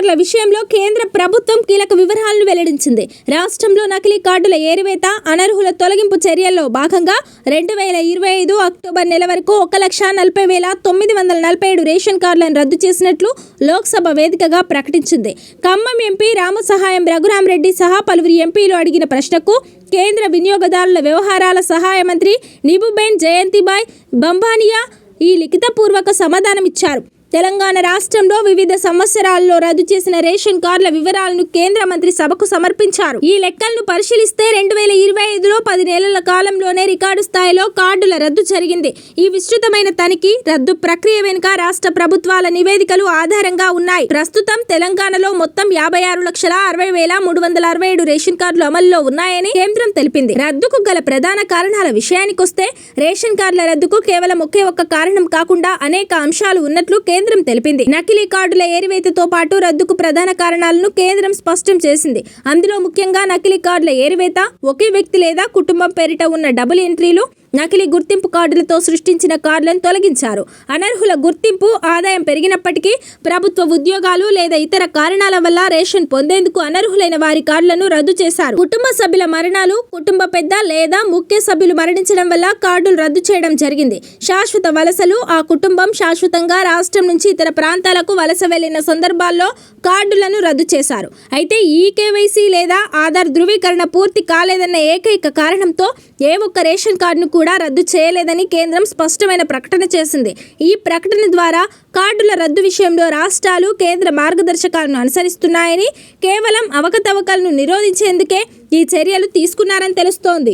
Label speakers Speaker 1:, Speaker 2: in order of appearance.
Speaker 1: కార్డుల విషయంలో కేంద్ర ప్రభుత్వం కీలక వివరాలను వెల్లడించింది. రాష్ట్రంలో నకిలీ కార్డుల ఏరివేత అనర్హుల తొలగింపు చర్యల్లో భాగంగా రెండు వేల ఇరవై ఐదు అక్టోబర్ నెల వరకు ఒక లక్ష నలభై వేల తొమ్మిది వందల నలభై ఏడు రేషన్ కార్డులను రద్దు చేసినట్లు లోక్సభ వేదికగా ప్రకటించింది. ఖమ్మం ఎంపీ రామసహాయం రఘురామరెడ్డి సహా పలువురు ఎంపీలు అడిగిన ప్రశ్నకు కేంద్ర వినియోగదారుల వ్యవహారాల సహాయ మంత్రి నిబుబెన్ జయంతిబాయ్ బంబానియా ఈ లిఖితపూర్వక సమాధానమిచ్చారు. తెలంగాణ రాష్ట్రంలో వివిధ సంవత్సరాల్లో రద్దు చేసిన రేషన్ కార్డుల వివరాలను కేంద్ర మంత్రి సభకు సమర్పించారు. ఈ లెక్కలను పరిశీలిస్తే రెండు వేల ఇరవై ఐదులో పది నెలల కాలంలోనే రికార్డు స్థాయిలో కార్డుల రద్దు జరిగింది. ఈ విస్తృతమైన తనిఖీ రద్దు ప్రక్రియ వెనుక రాష్ట్ర ప్రభుత్వాల నివేదికలు ఆధారంగా ఉన్నాయి. ప్రస్తుతం తెలంగాణలో మొత్తం యాభై ఆరు లక్షల అరవై వేల మూడు వందల అరవై ఏడు రేషన్ కార్డులు అమల్లో ఉన్నాయని కేంద్రం తెలిపింది. రద్దుకు గల ప్రధాన కారణాల విషయానికొస్తే రేషన్ కార్డుల రద్దుకు కేవలం ఒకే ఒక్క కారణం కాకుండా అనేక అంశాలు ఉన్నట్లు కేంద్ర కేంద్రం తెలిపింది. నకిలీ కార్డుల ఏరివేతతో పాటు రద్దుకు ప్రధాన కారణాలను కేంద్రం స్పష్టం చేసింది. అందులో ముఖ్యంగా నకిలీ కార్డుల ఏరివేత ఒకే వ్యక్తి లేదా కుటుంబం పేరిట ఉన్న డబుల్ ఎంట్రీలు నకిలీ గుర్తింపు కార్డులతో సృష్టించిన కార్డులను తొలగించారు. అనర్హుల గుర్తింపు ఆదాయం పెరిగినప్పటికీ ప్రభుత్వ ఉద్యోగాలు లేదా ఇతర కారణాల వల్ల రేషన్ పొందేందుకు అనర్హులైన వారి కార్డులను రద్దు చేశారు. కుటుంబ సభ్యుల మరణాలు కుటుంబ పెద్ద లేదా ముఖ్య సభ్యులు మరణించడం వల్ల కార్డులు రద్దు చేయడం జరిగింది. శాశ్వత వలసలు ఆ కుటుంబం శాశ్వతంగా రాష్ట్రం నుంచి ఇతర ప్రాంతాలకు వలస వెళ్ళిన సందర్భాల్లో కార్డులను రద్దు చేశారు. అయితే ఈ కేవైసీ లేదా ఆధార్ ధృవీకరణ పూర్తి కాలేదన్న ఏకైక కారణంతో ఏ ఒక్క రేషన్ కార్డును కూడా రద్దు చేయలేదని కేంద్రం స్పష్టమైన ప్రకటన చేసింది. ఈ ప్రకటన ద్వారా కార్డుల రద్దు విషయంలో రాష్ట్రాలు కేంద్ర మార్గదర్శకాలను అనుసరిస్తున్నాయని కేవలం అవకతవకలను నిరోధించేందుకే ఈ చర్యలు తీసుకున్నారని తెలుస్తోంది.